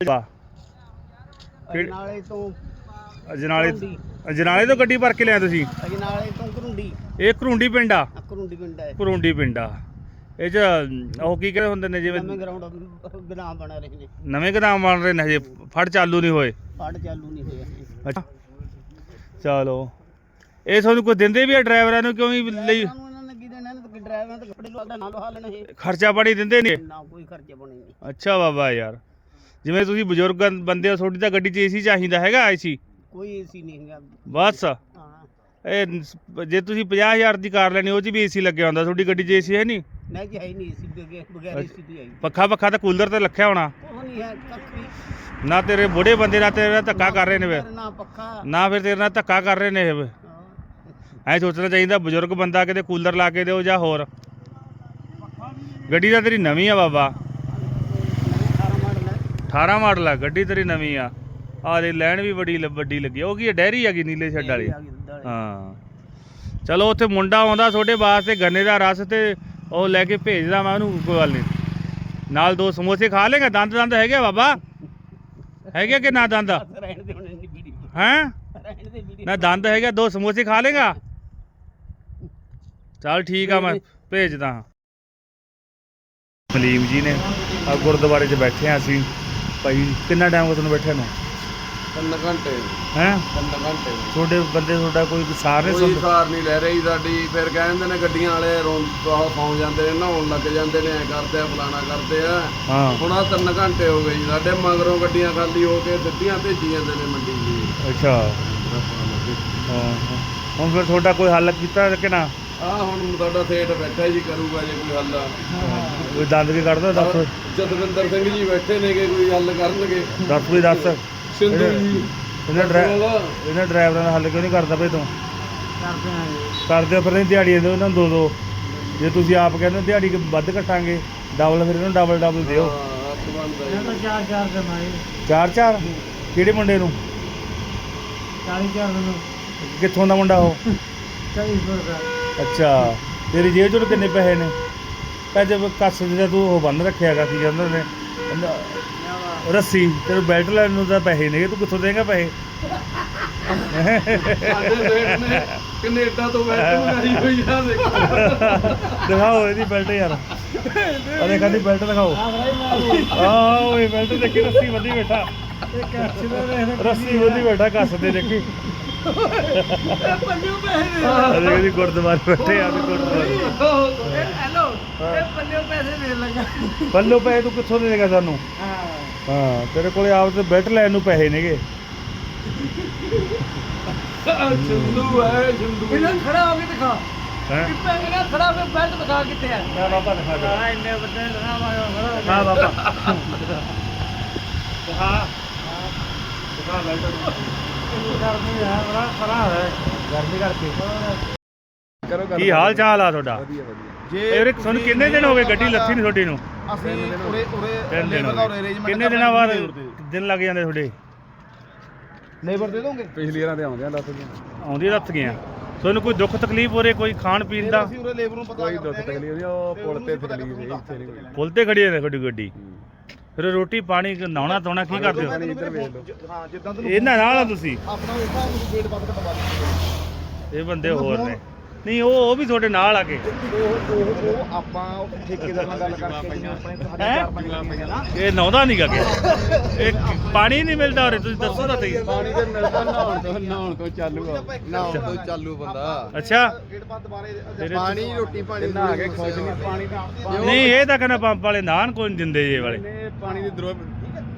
ਕਿਹੜੇ- ਅਜਨਾਲੇ ਤੋਂ ਅਜਨਾਲੇ ਅਜਨਾਲੇ ਤੋਂ ਗੱਡੀ ਭਰ ਕੇ ਲਿਆ ਤੁਸੀਂ? ਅਜਨਾਲੇ ਤੋਂ ਕਰੁੰਡੀ ਇਹ ਕਰੁੰਡੀ ਪਿੰਡ ਆ? ਕਰੁੰਡੀ ਪਿੰਡ ਹੈ। ਕਰੁੰਡੀ ਪਿੰਡ ਆ। ਇਹ ਚ ਉਹ ਕੀ ਕਹਿੰਦੇ ਹੁੰਦੇ ਨੇ ਜਿਵੇਂ ਨਵੇਂ ਗਰਾਊਂਡ ਬਣਾ ਰਹੇ ਨੇ। ਨਵੇਂ ਗਦਾਮ ਬਣ ਰਹੇ ਨੇ ਹਜੇ ਫੜ ਚਾਲੂ ਨਹੀਂ ਹੋਏ। ਫੜ ਚਾਲੂ ਨਹੀਂ ਹੋਇਆ ਅੱਛਾ। ਚਲੋ। ਇਹ ਤੁਹਾਨੂੰ ਕੋਈ ਦਿੰਦੇ ਵੀ ਆ ਡਰਾਈਵਰਾਂ ਨੂੰ ਕਿਉਂ ਵੀ ਲਈ? ਸਾਨੂੰ ਇਹਨਾਂ ਨੇ ਕੀ ਦੇਣਾ ਇਹਨਾਂ ਤੇ ਡਰਾਈਵਰਾਂ ਤੇ ਕੱਪੜੇ ਲਵਾ ਨਾਲ ਲਵਾ ਲੈਣੇ ਇਹ ਖਰਚਾ ਪਾਣੀ ਦਿੰਦੇ ਨੇ ਨਾ ਕੋਈ ਖਰਚੇ ਬਣੇ ਨਹੀਂ। ਅੱਛਾ ਬਾਬਾ ਯਾਰ। ਜਿਵੇਂ ਤੁਸੀਂ ਬਜ਼ੁਰਗ ਬੰਦੇ ਹੋ ਤੁਹਾਡੀ ਤਾਂ ਗੱਡੀ 'ਚ ਏਸੀ ਚਾਹੀਦਾ ਹੈਗਾ ਏਸੀ ਕੋਈ ਏਸੀ ਨਹੀਂ ਹੈਗਾ। ਬਸ। ਹਾਂ। ਇਹ ਨ- ਜੇ ਤੁਸੀਂ 50000 ਦੀ ਕਾਰ ਲੈਣੀ ਉਹ 'ਚ ਵੀ ਏਸੀ ਲੱਗਿਆ ਹੁੰਦਾ ਤੁਹਾਡੀ ਗੱਡੀ 'ਚ ਏਸੀ ਹੈ ਨਹੀਂ? ਨਹੀਂ ਜੀ ਹੈ ਨਹੀਂ ਏਸੀ ਬਗੈਰ ਏਸੀ ਦੀ ਆਈ। ਪੱਖਾ ਪੱਖਾ ਤਾਂ ਕੂਲਰ ਤੇ ਰੱਖਿਆ ਹੋਣਾ। ਉਹ ਨਹੀਂ ਹੈ ਕੱਖ ਵੀ। ਨਾ ਤੇਰੇ ਬੁੜੇ ਬੰਦੇ ਨਾਲ ਤੇਰੇ ਨਾਲ ਧੱਕਾ ਕਰ ਰਹੇ ਨੇ ਵੇ ਨਾ ਪੱਖਾ। ਨਾ ਫਿਰ ਤੇਰੇ ਨਾਲ ਧੱਕਾ ਕਰ ਰਹੇ ਨੇ ਇਹ ਵੇ। ਐ ਸੋਚਣਾ ਚਾਹੀਦਾ ਬਜ਼ੁਰਗ ਬੰਦਾ ਕਿਤੇ ਕੂਲਰ ਲਾ ਕੇ ਦਿਓ ਜਾਂ ਹੋਰ। ਗੱਡੀ ਤਾਂ ਤੇਰੀ ਨਵੀਂ ਆ ਬਾਬਾ। 18 ਮਾਡਲ ਆ ਗੱਡੀ ਤੇਰੀ ਨਵੀਂ ਆ। ਆ ਦੇ ਲੈਣ ਵੀ ਬੜੀ ਵੱਡੀ ਲੱਗੀ। ਉਹ ਕੀ ਹੈ ਡੈਰੀ ਹੈਗੀ ਨੀਲੇ ਛੱਡ ਵਾਲੀ। ਹਾਂ। ਚਲੋ ਉੱਥੇ ਮੁੰਡਾ ਆਉਂਦਾ ਤੁਹਾਡੇ ਵਾਸਤੇ ਗੰਨੇ ਦਾ ਰਸ ਤੇ ਉਹ ਲੈ ਕੇ ਭੇਜਦਾ ਮੈਂ ਉਹਨੂੰ ਕੋਈ ਗੱਲ ਨਹੀਂ। ਨਾਲ ਦੋ ਸਮੋਸੇ ਖਾ ਲੇਗਾ ਦੰਦ ਦੰਦ ਹੈਗੇ ਬਾਬਾ? ਹੈਗੇ ਕਿ ਨਾ ਦੰਦ? ਹੈਂ? ਨਾ ਦੰਦ ਹੈਗਾ ਦੋ ਸਮੋਸੇ ਖਾ ਲੇਗਾ? ਚਲ ਠੀਕ ਆ ਮੈਂ ਭੇਜਦਾ। ਹਾਂ ਮਲੀਮ ਜੀ ਨੇ ਆ ਗੁਰਦੁਆਰੇ 'ਚ ਬੈਠੇ ਆ ਅਸੀਂ। ਭਾਈ ਕਿੰਨਾ ਟਾਈਮ ਹੋ ਤੁਹਾਨੂੰ ਬੈਠੇ ਨੂੰ? ਤਿੰਨ ਘੰਟੇ। ਹੈ? ਤਿੰਨ ਘੰਟੇ। ਤੁਹਾਡੇ ਬੰਦੇ ਤੁਹਾਡਾ ਕੋਈ ਸਾਰੇ ਕੋਈ ਸਾਰ ਨਹੀਂ ਲੈ ਰਹੀ ਸਾਡੀ। ਫਿਰ ਕਹਿੰਦੇ ਨੇ ਗੱਡੀਆਂ ਵਾਲੇ ਰੋਂ ਬਹੁਤ ਸੌਂ ਜਾਂਦੇ ਨੇ ਨਹਾਉਣ ਲੱਗ ਜਾਂਦੇ ਨੇ ਐ ਕਰਦੇ ਆ ਫਲਾਣਾ ਕਰਦੇ ਆ। ਹਾਂ। ਹੁਣ ਆ ਤਿੰਨ ਘੰਟੇ ਹੋ ਗਏ ਜੀ। ਸਾਡੇ ਮਗਰੋਂ ਗੱਡੀਆਂ ਖਾਲੀ ਹੋ ਕੇ ਸਿੱਧੀਆਂ ਭੇਜੀ ਜਾਂਦੇ ਨੇ ਮੰਡੀ ਜੀ। ਅੱਛਾ। ਹਾਂ। ਹੁਣ ਫਿਰ ਤੁਹਾਡਾ ਕੋਈ ਹੱਲ ਕੀਤਾ ਕਿ ਨਾ? ਆ ਹੁਣ ਤੁਹਾਡਾ ਸੇਠ ਬੈਠਾ ਜੀ ਕਰੂਗਾ ਜੇ ਕੋਈ ਹੱਲ ਕੋਈ ਦੰਦ ਵੀ ਕੱਢਦਾ ਦੱਸ। ਜਸਵਿੰਦਰ ਸਿੰਘ ਜੀ ਬੈਠੇ ਨੇਗੇ ਕੋਈ ਹੱਲ ਕਰਨਗੇ। ਦੱਸ ਕੋਈ ਦੱਸ। ਸਿੰਧੂ ਜੀ ਇਹਨਾਂ ਡਰਾਈਵਰ ਇਹਨਾਂ ਡਰਾਈਵਰਾਂ ਦਾ ਹੱਲ ਕਿਉਂ ਨਹੀਂ ਕਰਦਾ ਭਈ ਤੂੰ? ਕਰਦੇ ਆਂ ਜੀ। ਕਰਦੇ ਹੋ ਫਿਰ ਨਹੀਂ ਦਿਹਾੜੀ ਦਿਓ ਇਹਨਾਂ ਨੂੰ ਦੋ ਦੋ। ਜੇ ਤੁਸੀਂ ਆਪ ਕਹਿੰਦੇ ਹੋ ਦਿਹਾੜੀ ਵੱਧ ਕੱਟਾਂਗੇ ਡਬਲ ਫਿਰ ਇਹਨੂੰ ਡਬਲ ਡਬਲ ਦਿਓ। ਇਹਨਾਂ ਤਾਂ ਚਾਰ ਚਾਰ ਕਿਹੜੇ ਮੁੰਡੇ ਨੂੰ? 40 ਚਾਰ ਦਿਨ। ਕਿੱਥੋਂ ਦਾ ਮੁੰਡਾ ਉਹ? 40 ਰੁਪਏ ਅੱਛਾ ਤੇਰੀ ਜੇਬ ਚੋਂ ਕਿੰਨੇ ਪੈਸੇ ਨੇ? ਜਦ ਕੱਸ ਜਿਹੜਾ ਤੂੰ ਉਹ ਬੰਨ ਰੱਖਿਆਗਾ ਕੀ ਕਹਿੰਦੇ ਨੇ। ਰੱਸੀ ਤੇਰੇ ਬੈਲਟ ਲੈਣ ਨੂੰ ਤਾਂ ਪੈਸੇ ਨਹੀਂ ਤੂੰ ਕਿੱਥੋਂ ਦੇਂਗਾ ਪੈਸੇ? ਸਾਡੇ ਸੇਠ ਨੇ ਕੈਨੇਡਾ ਤੋਂ ਬੈਠ ਮੰਗਾਈ ਹੋਈ ਆ ਦੇਖ। ਦਿਖਾਓ ਇਹਦੀ ਬੈਲਟ ਯਾਰ। ਅਰੇ ਕਹਿੰਦੀ ਬੈਲਟ ਦਿਖਾਓ। ਆਹ ਓਏ ਬੈਲਟ ਦੇਖੀ ਰੱਸੀ ਬੰਦੀ ਬੈਠਾ। ਰੱਸੀ ਬੰਦੀ ਬੈਠਾ ਕੱਸ ਦੇ ਦੇਖੀ। ਪੰਜੂ ਪੈਸੇ ਅਰੇ ਕਹਿੰਦੀ ਗੁਰਦੁਆਰੇ ਬੈਠੇ ਆ ਵੀ ਗੁਰਦੁਆਰੇ। ਹੈਲੋ ਇਹ ਪੰਜੂ ਪੈਸੇ ਦੇ ਲੱਗਾ। ਪੱਲੋ ਪੈਸੇ ਤੂੰ ਕਿੱਥੋਂ ਦੇਗਾ ਸਾਨੂੰ? ਹਾਂ। ਹਾਂ ਤੇਰੇ ਕੋਲੇ ਆਪ ਤੇ ਬੈਲਟ ਲੈਣ ਨੂੰ ਪੈਸੇ ਨੇਗੇ। ਸਿੰਧੂ ਹੈ ਸਿੰਧੂ। ਇਹਨਾਂ ਖੜਾ ਹੋ ਕੇ ਦਿਖਾ। ਹੈ? ਕਿੱਥੇ ਇਹਨਾਂ ਖੜਾ ਹੋ ਕੇ ਬੈਲਟ ਦਿਖਾ ਕਿੱਥੇ ਆ ਮੈਂ ਬਾਬਾ ਦਿਖਾ ਦੇ। ਹਾਂ ਇੰਨੇ ਵੱਡੇ ਦਿਖਾ ਮਾਰੋ ਹਾਂ ਬਾਬਾ। ਦਿਖਾ। ਦਿਖਾ। ਬੈਲਟ ਗਰਮੀ ਹੈ ਬੜਾ ਖਰਾ ਹੈ ਗਰਮੀ ਕਰਕੇ ਕਰੋ ਕੀ ਹਾਲ ਚਾਲ ਆ ਤੁਹਾਡਾ? ਵਧੀਆ ਵਧੀਆ। ਇਹ ਵੀਰੇ ਤੁਹਾਨੂੰ ਕਿੰਨੇ ਦਿਨ ਹੋ ਗਏ ਗੱਡੀ ਲੱਥੀ ਨਹੀਂ ਤੁਹਾਡੀ ਨੂੰ? ਅਸੀਂ ਉਰੇ ਉਰੇ ਲੇਬਰ ਦਾ ਗਏ। ਅਰੇਂਜਮੈਂਟ ਕਿੰਨੇ ਦਿਨਾਂ ਬਾਅਦ ਦਿਨ ਲੱਗ ਜਾਂਦੇ ਤੁਹਾਡੇ? ਲੇਬਰ ਦੇ ਦੋਗੇ? ਪਿਛਲੀ ਵਾਰਾਂ ਤੇ ਆਉਂਦੇ ਆ ਦੱਸ ਜੀ ਆਉਂਦੀ ਰੱਥ ਗਿਆ ਤੁਹਾਨੂੰ ਕੋਈ ਦੁੱਖ ਤਕਲੀਫ ਹੋ ਰਹੀ ਕੋਈ ਖਾਣ ਪੀਣ ਦਾ? ਅਸੀਂ ਉਰੇ ਲੇਬਰ ਨੂੰ ਪਤਾ ਕੋਈ ਦੁੱਖ। ਤਕਲੀਫ ਨਹੀਂ ਉਹ ਪੁਲ ਤੇ ਤਕਲੀਫ ਹੈ ਇੱਥੇ ਨਹੀਂ ਪੁੱਲ ਤੇ ਖੜੀ ਹੈ ਤੁਹਾਡੀ ਗੱਡੀ? ਫਿਰ ਰੋਟੀ ਪਾਣੀ ਨਹਾਉਣਾ ਧੋਣਾ ਕੀ ਕਰਦੇ ਹੋ? ਹਾਂ ਜਿੱਦਾਂ ਇਹਨਾਂ ਨਾਲ ਤੁਸੀਂ? ਆਪਣਾ ਵੇਖਾ ਇਹ ਬੰਦੇ ਹੋਰ ਨੇ। ਨਹੀਂ ਉਹ ਉਹ ਵੀ ਤੁਹਾਡੇ ਨਾਲ ਆ ਕੇ। ਉਹ ਉਹ ਉਹ ਆਪਾਂ ਉਹ ਠੇਕੇਦਾਰ ਨਾਲ ਗੱਲ ਕਰਕੇ ਜਿਵੇਂ ਆਪਣੇ ਹੈਂ? ਚਾਰ ਪੰਜ ਗੱਡੀਆਂ ਨਾ ਇਹ ਨਹਾਉਂਦਾ ਨਹੀਂ ਗਾ ਕਿ ਇਹ ਪਾਣੀ ਨਹੀਂ ਮਿਲਦਾ ਉਰੇ ਤੁਸੀਂ ਦੱਸੋ ਤਾਂ ਸਹੀ। ਪਾਣੀ ਤੇ ਮਿਲਦਾ ਨਹਾਉਣ ਤੋਂ ਨਹਾਉਣ ਤੋਂ ਚਾਲੂ ਆ। ਨਹਾਉਣ ਤੋਂ ਚਾਲੂ ਬੰਦਾ। ਅੱਛਾ। ਗੇਟ ਬੰਦ ਦੁਬਾਰੇ ਪਾਣੀ ਰੋਟੀ ਪਾਣੀ ਨਹਾ ਕੇ ਖੁਸ਼ ਨਹੀਂ ਪਾਣੀ ਦੀ ਨਹੀਂ ਇਹ ਤਾਂ ਕਹਿੰਦਾ ਪੰਪ ਵਾਲੇ ਨਾਨ ਕੋਈ ਨਹੀਂ ਦਿੰਦੇ ਜੇ ਵਾਲੇ? ਇਹਨੇ ਪਾਣੀ ਦੀ ਦਰੋ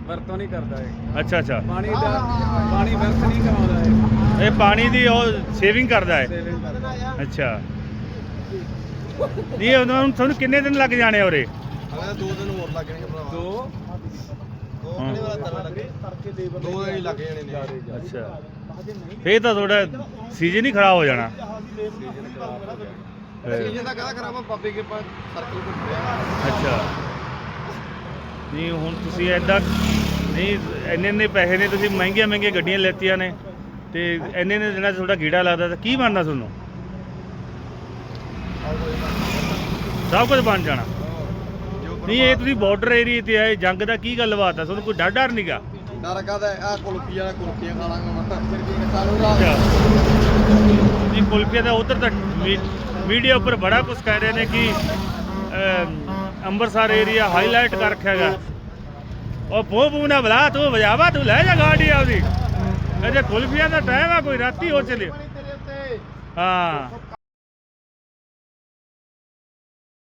ਵਰਤੋਂ ਨਹੀਂ ਕਰਦਾ ਇਹ। ਅੱਛਾ ਅੱਛਾ। ਪਾਣੀ ਦਾ ਪਾਣੀ ਵਰਤ ਨਹੀਂ ਕਰਾਉਂਦਾ ਇਹ। ਇਹ ਪਾਣੀ ਦੀ ਉਹ ਸੇਵਿੰਗ ਕਰਦਾ ਹੈ। ਸੇਵਿੰਗ ਕਰਦਾ। ਅੱਛਾ। ਨਹੀਂ ਉਹਨਾਂ ਨੂੰ ਤੁਹਾਨੂੰ ਕਿੰਨੇ ਦਿਨ ਲੱਗ ਜਾਣੇ ਉਰੇ? ਅਗਲੇ ਦੋ ਦਿਨ ਹੋਰ ਲੱਗ ਜਾਣਗੇ ਭਰਾਵਾ। ਦੋ? ਦੋ ਕਿਹੜੇ ਵਾਲਾ ਤਰ ਲੱਗੇ। ਤੜਕੇ ਲੇਬਰ ਦੋ ਦਿਨ ਹੀ ਲੱਗ ਜਾਣੇ ਨੇ। ਅੱਛਾ। ਫੇਰ ਤਾਂ ਤੁਹਾਡਾ ਸੀਜ਼ਨ ਹੀ ਖਰਾਬ ਹੋ ਜਾਣਾ। ਸੀਜ਼ਨ ਦਾ ਕਹਦਾ ਖਰਾਬਾ ਬਾਬੇ ਕੇ ਪਾਸ ਸਰਕਲ ਘੁੰਮ ਰਿਹਾ ਅੱਛਾ। ਨਹੀਂ ਹੁਣ ਤੁਸੀਂ ਐਦਾਂ ਨਹੀਂ ਇੰਨੇ ਇੰਨੇ ਪੈਸੇ ਨੇ ਤੁਸੀਂ ਮਹਿੰਗੀਆਂ ਮਹਿੰਗੀਆਂ ਗੱਡੀਆਂ ਲੈਤੀਆਂ ਨੇ ਤੇ ਇੰਨੇ ਇੰਨੇ ਦਿਨਾਂ 'ਚ ਤੁਹਾਡਾ ਗੀੜਾ ਲੱਗਦਾ ਤਾਂ ਕੀ ਬਣਨਾ ਤੁਹਾਨੂੰ? ਸਭ ਕੁਝ ਬਣ ਜਾਣਾ। ਨਹੀਂ ਇਹ ਤੁਸੀਂ ਬਾਰਡਰ ਏਰੀਆ ਤੇ ਆਏ ਜੰਗ ਦਾ ਕੀ ਗੱਲਬਾਤ ਆ? ਤੁਹਾਨੂੰ ਕੋਈ ਡਰ ਡਰ ਨਹੀਂਗਾ ਡਰ ਕਾਦਾ ਆ ਕੁਲਫੀਆਂ ਕੁਲਫੀਆਂ ਖਾ ਲਾਂਗਾ ਮੈਂ ਫਿਰ ਕੀ ਸਾਨੂੰ ਰਾਤ ਨਹੀਂ ਕੁਲਫੀਆ ਦਾ ਉਧਰ ਤਾਂ ਮੀਡੀਆ ਉੱਪਰ ਬੜਾ ਕੁਝ ਕਹਿ ਰਹੇ ਨੇ ਕਿ ਅਮ, ਅੰਮ੍ਰਿਤਸਰ ਏਰੀਆ ਹਾਈਲਾਈਟ ਕਰ ਰੱਖਿਆ ਹੈਗਾ ਉਹ ਪੋ ਪੂ ਨਾ ਬਲਾ ਤੂੰ ਵਜਾਵਾ ਤੂੰ ਲੈ ਜਾ ਗਾੜੀ ਆਪਦੀ। ਅਜੇ ਕੁਲਫੀਆ ਦਾ ਟਾਈਮ ਆ ਕੋਈ ਰਾਤੀ ਹੋ ਚਲੇ। ਹਾਂ।